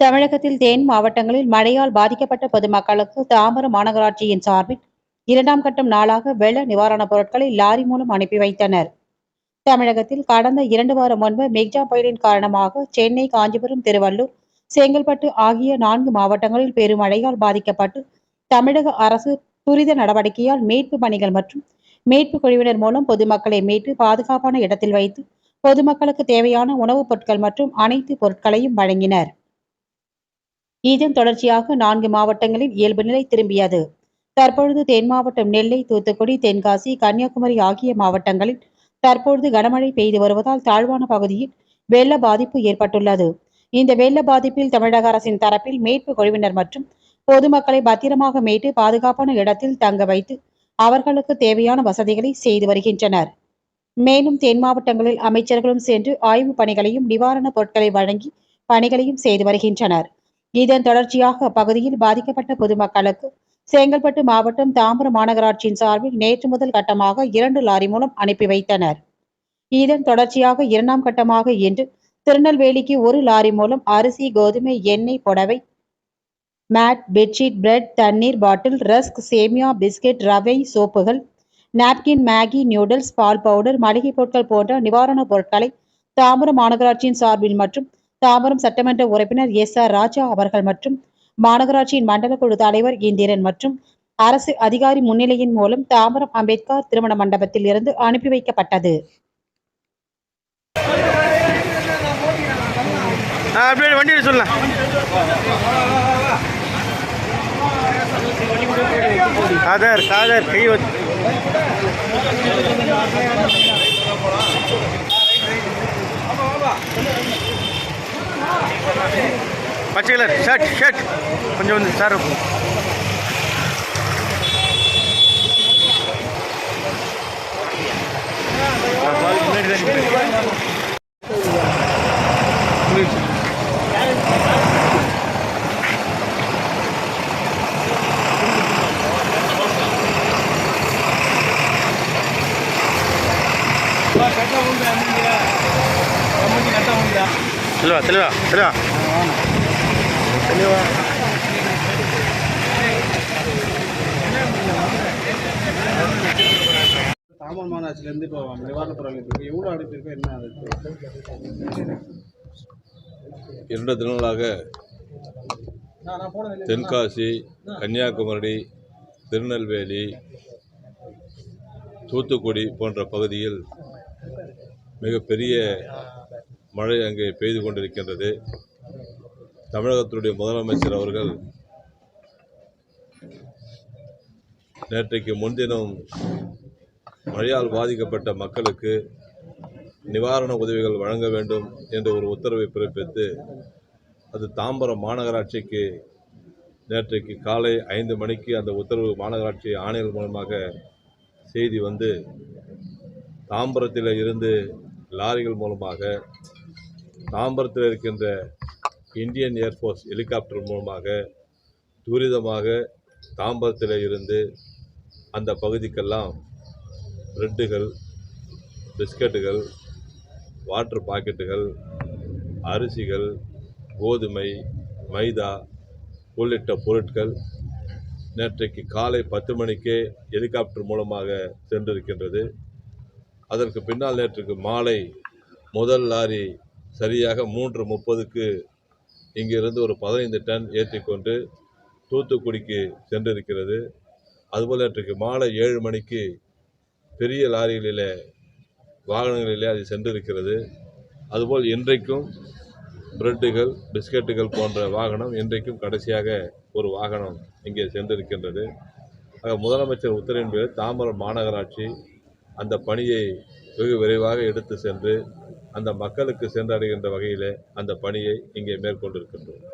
தமிழகத்தில் தேன் மாவட்டங்களில் மழையால் பாதிக்கப்பட்ட பொதுமக்களுக்கு தாம்பரம் மாநகராட்சியின் சார்பில் இரண்டாம் கட்டம் நாளாக வெள்ள நிவாரணப் பொருட்களை லாரி மூலம் அனுப்பி வைத்தனர். தமிழகத்தில் கடந்த இரண்டு வாரம் முன்பு மெக்ஜா புயலின் காரணமாக சென்னை காஞ்சிபுரம் திருவள்ளூர் செங்கல்பட்டு ஆகிய நான்கு மாவட்டங்களில் பெருமழையால் பாதிக்கப்பட்டு தமிழக அரசு துரித நடவடிக்கையால் மீட்பு பணிகள் மற்றும் மீட்பு குழுவினர் மூலம் பொதுமக்களை மீட்டு பாதுகாப்பான இடத்தில் வைத்து பொதுமக்களுக்கு தேவையான உணவுப் பொருட்கள் மற்றும் அனைத்து பொருட்களையும் வழங்கினர். இதன் தொடர்ச்சியாக நான்கு மாவட்டங்களில் இயல்பு நிலை திரும்பியது. தற்பொழுது தென் மாவட்டம் நெல்லை தூத்துக்குடி தென்காசி கன்னியாகுமரி ஆகிய மாவட்டங்களில் தற்பொழுது கனமழை பெய்து வருவதால் தாழ்வான பகுதியில் வெள்ள பாதிப்பு ஏற்பட்டுள்ளது. இந்த வெள்ள பாதிப்பில் தமிழக அரசின் தரப்பில் மீட்பு குழுவினர் மற்றும் பொதுமக்களை பத்திரமாக மீட்டு பாதுகாப்பான இடத்தில் தங்க வைத்து அவர்களுக்கு தேவையான வசதிகளை செய்து வருகின்றனர். மேலும் தென் மாவட்டங்களில் அமைச்சர்களும் சென்று ஆய்வுப் பணிகளையும் நிவாரணப் பொருட்களை வழங்கி பணிகளையும் செய்து வருகின்றனர். இதன் தொடர்ச்சியாக அப்பகுதியில் பாதிக்கப்பட்ட பொதுமக்களுக்கு செங்கல்பட்டு மாவட்டம் தாம்பரம் மாநகராட்சியின் சார்பில் நேற்று முதல் கட்டமாக இரண்டு லாரி மூலம் அனுப்பி வைத்தனர். இதன் தொடர்ச்சியாக இரண்டாம் கட்டமாக இன்று திருநெல்வேலிக்கு ஒரு லாரி மூலம் அரிசி கோதுமை எண்ணெய் புடவை மேட் பெட்ஷீட் பிரெட் தண்ணீர் பாட்டில் ரஸ்க் சேமியா பிஸ்கெட் ரவை சோப்புகள் நாப்கின் மேகி நூடுல்ஸ் பால் பவுடர் மளிகை பொருட்கள் போன்ற நிவாரணப் பொருட்களை தாம்பரம் மாநகராட்சியின் சார்பில் மற்றும் தாம்பரம் சட்டமன்ற உறுப்பினர் எஸ் ஆர் ராஜா அவர்கள் மற்றும் மாநகராட்சியின் மண்டல குழு தலைவர் இந்திரன் மற்றும் அரசு அதிகாரி முன்னிலையின் மூலம் தாம்பரம் அம்பேத்கர் திருமண மண்டபத்தில் இருந்து அனுப்பி வைக்கப்பட்டது. ஆ, கை வச்சு. பச்சை கலர் ஷர்ட் ஷர்ட் கொஞ்சம் வந்து சார் தெளிவா தெளிவா தெளிவா தெளிவா தாமன் மாநகராட்சியிலேருந்து இப்போ நிவாரண பொருள் எவ்வளோ அனுப்பியிருக்கோம் என்ன அது? இரண்டு தினங்களாக தென்காசி கன்னியாகுமரி திருநெல்வேலி தூத்துக்குடி போன்ற பகுதியில் மிகப்பெரிய மழை அங்கே பெய்து கொண்டிருக்கின்றது. தமிழகத்தினுடைய முதலமைச்சர் அவர்கள் நேற்றைக்கு முன்தினம் மழையால் பாதிக்கப்பட்ட மக்களுக்கு நிவாரண உதவிகள் வழங்க வேண்டும் என்ற ஒரு உத்தரவை பிறப்பித்து அது தாம்பரம் மாநகராட்சிக்கு நேற்றைக்கு காலை ஐந்து மணிக்கு அந்த உத்தரவு மாநகராட்சி ஆணையர் மூலமாக செய்தி வந்து தாம்பரத்தில் இருந்து லாரிகள் மூலமாக தாம்பரத்தில் இருக்கின்ற இந்தியன் ஏர்ஃபோர்ஸ் ஹெலிகாப்டர் மூலமாக துரிதமாக தாம்பரத்தில் இருந்து அந்த பகுதிக்கெல்லாம் பிரெட்டுகள் பிஸ்கட்டுகள் வாட்டர் பாக்கெட்டுகள் அரிசிகள் கோதுமை மைதா உள்ளிட்ட பொருட்கள் நேற்றைக்கு காலை பத்து மணிக்கே ஹெலிகாப்டர் மூலமாக சென்றிருக்கின்றது. அதற்கு பின்னால் நேற்றுக்கு மாலை முதல் லாரி சரியாக மூன்று முப்பதுக்கு இங்கிருந்து ஒரு பதினைந்து டன் ஏற்றிக்கொண்டு தூத்துக்குடிக்கு சென்றிருக்கிறது. அதுபோல் இன்றைக்கு மாலை ஏழு மணிக்கு பெரிய லாரிகளிலே வாகனங்களிலே அது சென்றிருக்கிறது. அதுபோல் இன்றைக்கும் பிரெட்டுகள் பிஸ்கட்டுகள் போன்ற வாகனம் இன்றைக்கும் கடைசியாக ஒரு வாகனம் இங்கே சென்றிருக்கின்றது. ஆக முதலமைச்சர் உத்தரவின் பேர் தாம்பரம் மாநகராட்சி அந்த பணியை வெகு விரைவாக எடுத்து சென்று அந்த மக்களுக்கு சென்றடைகின்ற வகையிலே அந்த பணியை இங்கே மேற்கொண்டிருக்கின்றோம்.